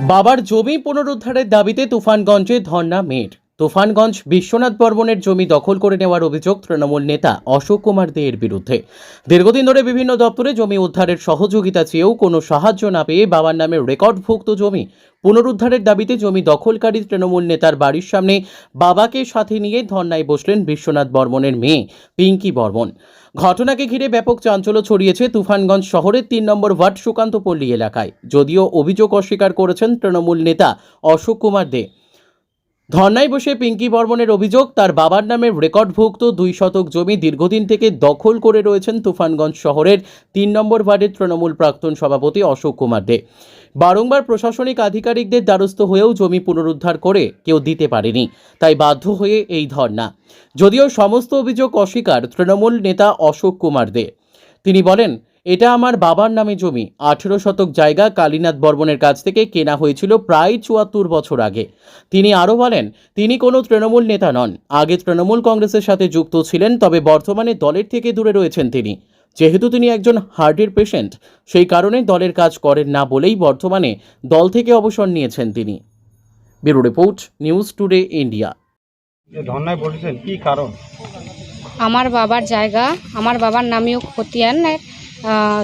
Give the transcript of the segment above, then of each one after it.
বাবার জমি পুনরুদ্ধারের দাবিতে তুফানগঞ্জে ধর্না মেয়ের তুফানগঞ্জ বিশ্বনাথ বর্মনের জমি দখল করে নেওয়ার অভিযোগ তৃণমূল নেতা অশোক কুমার দেয়ের বিরুদ্ধে। দীর্ঘদিন ধরে বিভিন্ন দপ্তরে জমি উদ্ধারের সহযোগিতা চেয়েও কোনো সাহায্য না পেয়ে বাবার নামে রেকর্ডভুক্ত জমি পুনরুদ্ধারের দাবিতে জমি দখলকারী তৃণমূল নেতার বাড়ির সামনে বাবাকে সাথে নিয়ে ধর্নায় বসলেন বিশ্বনাথ বর্মনের মেয়ে পিঙ্কি বর্মন। ঘটনাকে ঘিরে ব্যাপক চাঞ্চল্য ছড়িয়েছে তুফানগঞ্জ শহরের তিন নম্বর ওয়ার্ড সুকান্তপল্লী এলাকায়। যদিও অভিযোগ অস্বীকার করেছেন তৃণমূল নেতা অশোক কুমার দে। ধর্নায় বসে পিঙ্কি বর্মনের অভিযোগ, তার বাবার নামে রেকর্ডভুক্ত দুই শতক জমি দীর্ঘদিন থেকে দখল করে রয়েছেন তুফানগঞ্জ শহরের তিন নম্বর ওয়ার্ডের তৃণমূল প্রাক্তন সভাপতি অশোক কুমার দে। বারংবার প্রশাসনিক আধিকারিকদের দ্বারস্থ হয়েও জমি পুনরুদ্ধার করে কেউ দিতে পারেনি, তাই বাধ্য হয়ে এই ধর্না। যদিও সমস্ত অভিযোগ অস্বীকার তৃণমূল নেতা অশোক কুমার দে। তিনি বলেন এটা আমার বাবার নামে জমি। আঠেরো শতক জায়গা কালীনাথ বর্মনের কাছ থেকে কেনা হয়েছিল প্রায় চুয়াত্তর বছর আগে। তিনি আরও বলেন তিনি কোনো তৃণমূল নেতা নন। আগে তৃণমূল কংগ্রেসের সাথে যুক্ত ছিলেন তবে বর্তমানে দলের থেকে দূরে রয়েছেন তিনি। যেহেতু তিনি একজন হার্টের পেশেন্ট সেই কারণে দলের কাজ করেন না বলেই বর্তমানে দল থেকে অবসর নিয়েছেন তিনি। Bureau report news today India. ধর্নায় বসেছেন কি কারণ? আমার বাবার জায়গা আমার বাবার নামেও খতিয়ানের আহ,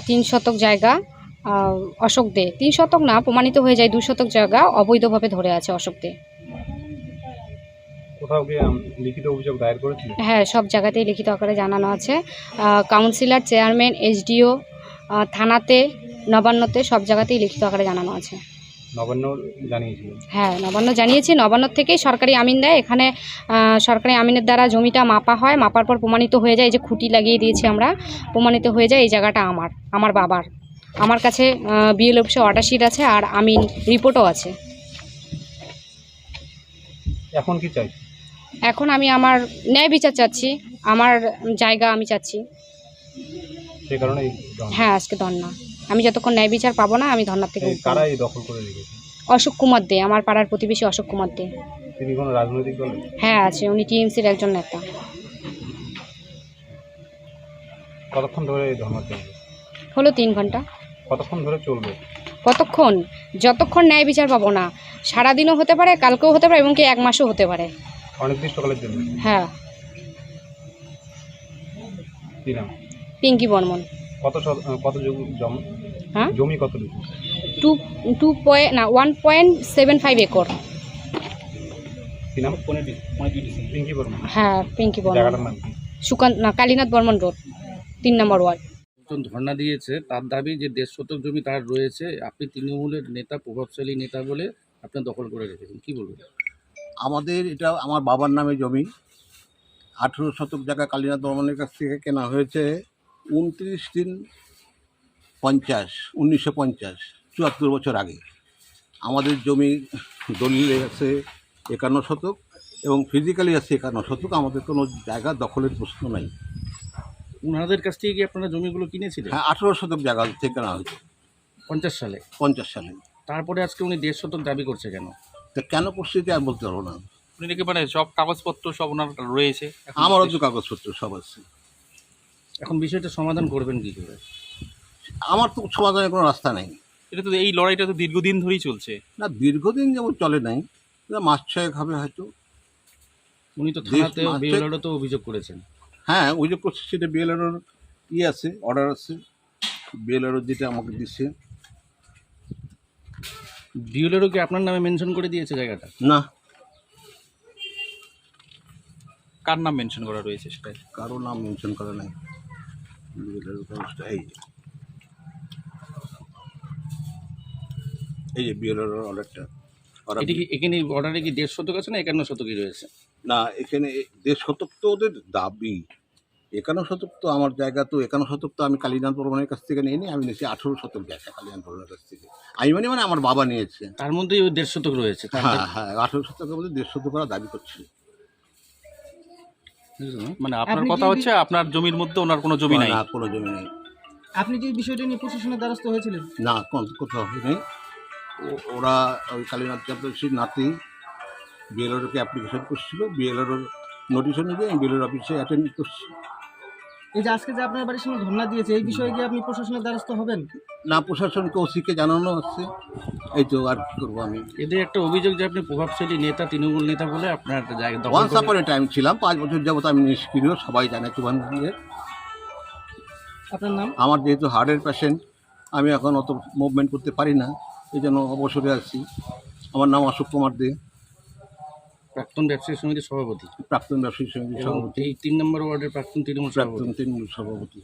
তিন শতক জায়গা অশোক দে। তিন শতক না প্রমাণিত হয়ে যায় দু শতক জায়গা অবৈধভাবে ধরে আছে অশোক দে। হ্যাঁ সব জায়গাতেই লিখিত আকারে জানানো আছে। কাউন্সিলর চেয়ারম্যান এসডিও থানাতে নবান্নতে সব জায়গাতেই লিখিত আকারে জানানো আছে। নবান্ন হ্যাঁ নবান্ন জানিয়েছি। নবান্ন থেকেই সরকারি আমিন দেয়। এখানে সরকারি আমিনের দ্বারা জমিটা মাপা হয়। মাপার পর প্রমাণিত হয়ে যায়। এই যে খুঁটি লাগিয়ে দিয়েছি আমরা প্রমাণিত হয়ে যায় এই জায়গাটা আমার আমার বাবার। আমার কাছে বিএল অফিসে অর্ডার শিট আছে আর আমিন রিপোর্টও আছে। এখন কি চাই? এখন আমি আমার ন্যায় বিচার চাচ্ছি। আমার জায়গা আমি চাচ্ছি। কারণে হ্যাঁ আজকে ধর্না আমি যতক্ষণ ন্যায় বিচার পাবো না আমি ধর্নার থেকে এই উঠবো। কারা এই দখল করে রেখেছে? অশোক কুমার দে আমার পাড়ার প্রতিবেশী অশোক কুমার দে। তিনি কোনো রাজনৈতিক দলে হ্যাঁ আছে উনি টিএমসির একজন নেতা। কতক্ষণ ধরে এই ধর্মা চলবে? হলো তিন ঘণ্টা। কতক্ষণ ধরে চলবে? কতক্ষণ? যতক্ষণ ন্যায় বিচার পাবো না সারাদিনও হতে পারে কালকেও হতে পারে এবং কি এক মাসও হতে পারে। অনির্দিষ্টকালের জন্য? হ্যাঁ। পিঙ্কি বর্মন। কত কত জমি হ্যাঁ? জমি কতটুকু? টু টু পয়েন্ট না one point seven five acre. হ্যাঁ পিঙ্কি বর্মন। সুকান্ত না কালীনাথ বর্মন রোড তিন নম্বর ওয়ার্ড। একজন ধর্ণা দিয়েছে তার দাবি যে দেড় শতক জমি তার রয়েছে আপনি তৃণমূলের নেতা প্রভাবশালী নেতা বলে আপনি দখল করে রেখেছেন কি বলবেন? আমাদের এটা আমার বাবার নামে জমি। আঠেরো শতক জায়গা কালীনাথ বর্মনের কাছ থেকে কেনা হয়েছে। উনত্রিশ তিন পঞ্চাশ উনিশশো পঞ্চাশ চুয়াত্তর বছর আগে। আমাদের জমি দলিলে আছে একান্ন শতক এবং ফিজিক্যালি আছে একান্ন শতক। আমাদের কোনো জায়গা দখলের প্রশ্ন নাই। ওনাদের কাছ থেকে কি আপনারা জমিগুলো কিনেছিলেন? হ্যাঁ আঠেরো শতক জায়গা থেকে কেনা হয়েছে। পঞ্চাশ সালে? পঞ্চাশ সালে। তারপরে আজকে উনি দেড় শতক দাবি করছে কেন? তা কেন পরিস্থিতি আমি বলতে পারব না। উনি নাকি মানে সব কাগজপত্র সব ওনার রয়েছে? আমারও তো কাগজপত্র সব আছে। এখন বিষয়টা সমাধান করবেন কি করে? আমার তো সমাধানের কোনো রাস্তা নেই। এটা তো এই লড়াইটা তো দীর্ঘদিন ধরেই চলছে। না দীর্ঘদিন যেমন চলে নাই মাস ছয়েক হবে হয়তো। উনি তো থানাতে। বিএলআরও তো অভিযোগ করেছেন। হ্যাঁ ওই যে করছে সেটা বিএলআরওর ই আছে অর্ডার আছে। বিএলআরও যেটা আমাকে দিচ্ছে বিএলআরও কি আপনার নামে মেনশন করে দিয়েছে জায়গাটা? না। কার নাম মেনশন করা রয়েছে সেটাই কারও নাম মেনশন করা নাই। এই যে। এই যে বিএলআরওর অর্ডারটা অর্ডার এটি কি এখানে অর্ডারে কি দেড় শতক আছে না একান্ন শতকই রয়েছে? না এখানে দেড় শতক তো ওদের দাবি। একান্ন শতক তো আমার জায়গা তো একান্ন শতক তো আমি কালীনাথ বর্মনের কাছ থেকে নিয়ে নিই আমি নিয়েছি আঠেরো শতক জায়গা কালীনাথ বর্মনের কাছ থেকে। আমি মানে মানে আমার বাবা নিয়েছে। তার মধ্যে দেড় শতক রয়েছে। হ্যাঁ হ্যাঁ আঠেরো শতকের মধ্যে দেড় শতক করা দাবি করছে? মানে আপনার কথা হচ্ছে আপনার জমির মধ্যে ওনার কোনো জমি নাই না কোনো জমি নেই। আপনি কি বিষয়টা নিয়ে প্রশাসনের দ্বারস্থ হয়েছিলেন? না কোন- কোথাও হয়নি। ও- ওরা ওই কালীনাথ চক্রবর্তীর নাতি বিএলআরকে অ্যাপ্লিকেশন করছিল। বিএলআর নোটিশ অনুযায়ী আমি বিএলআর অফিসে অ্যাটেন্ড করছি। এই যে আজকে যে আপনার বাড়ির সামনে ধর্ণা দিয়েছে এই বিষয়ে কি আপনি প্রশাসনের দ্বারস্থ হবেন? না প্রশাসনকে ওসিকে জানানো হচ্ছে। এই তো আর কি করব আমি। এদের একটা অভিযোগ যে আপনি প্রভাবশালী নেতা তৃণমূল নেতা বলে আপনার জায়গা দখল ওয়ান্স টাইম ছিলাম পাঁচ বছর যাবত আমি নিষ্ক্রিয় সবাই জানে চুবানগঞ্জে আপনার নাম? আমার যেহেতু হার্টের পেশেন্ট আমি এখন অত মুভমেন্ট করতে পারি না এই জন্য অবসরে আছি। আমার নাম অশোক কুমার দে। প্রাক্তন ব্যবসায়ী সমিতির সভাপতি। প্রাক্তন ব্যবসায়ী সমিতির সভাপতি। এই তিন নম্বর ওয়ার্ডের প্রাক্তন তৃণমূল প্রাক্তন তৃণমূল সভাপতি।